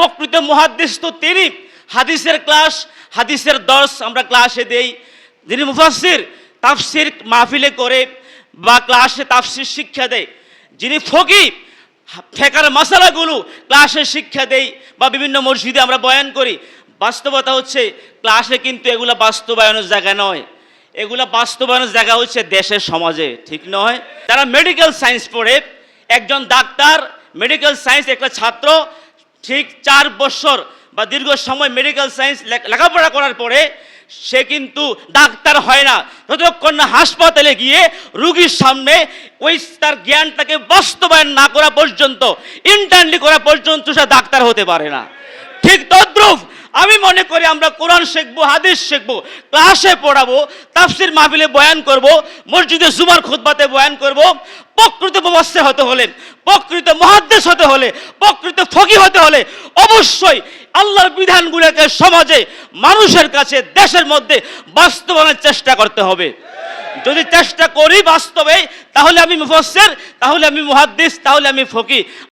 প্রকৃত মহাদ্দেশ তো তিনি। হাদিসের ক্লাস, হাদিসের দর্শ আমরা ক্লাসে দেই। যিনি মুফাসির তাফসির মাহফিলে করে বা ক্লাসে তাফসির শিক্ষা দেয়। যিনি ফকি ফেকার মশালাগুলো ক্লাসে শিক্ষা দেই বা বিভিন্ন মসজিদে আমরা বয়ান করি। বাস্তবতা হচ্ছে, ক্লাসে কিন্তু এগুলো বাস্তবায়নের জায়গা নয়। এগুলো বাস্তবায়নের জায়গা হচ্ছে দেশের সমাজে, ঠিক নয়? যারা মেডিকেল সায়েন্স পড়ে, একজন ডাক্তার মেডিকেল সায়েন্স একটা ছাত্র ঠিক চার বছর বা দীর্ঘ সময় মেডিকেল সায়েন্স লেখাপড়া করার পরে সে কিন্তু ডাক্তার হয় না। যতক্ষণ না হাসপাতালে গিয়ে রুগীর সামনে ওই তার জ্ঞানটাকে বাস্তবায়ন না করা পর্যন্ত ইন্টারনি করা পর্যন্ত সে ডাক্তার হতে পারে না। ঠিক তদ্রুপ আমি মনে করি আমরা কোরআন শিখব, হাদিস শিখব, ক্লাসে পড়াবো, তাফসির মাহফিলে বয়ান করব, মসজিদে জুমার খুতবাতে বয়ান করব, প্রকৃত মুফাসসির হতে হলে, প্রকৃত মহাদ্দেশ হতে হলে, প্রকৃত ফকি হতে হলে অবশ্যই আল্লাহর বিধানগুলোকে সমাজে, মানুষের কাছে, দেশের মধ্যে বাস্তবায়নের চেষ্টা করতে হবে। যদি চেষ্টা করি বাস্তবে, তাহলে আমি মুফাসসির, তাহলে আমি মুহাদ্দিস, তাহলে আমি ফকি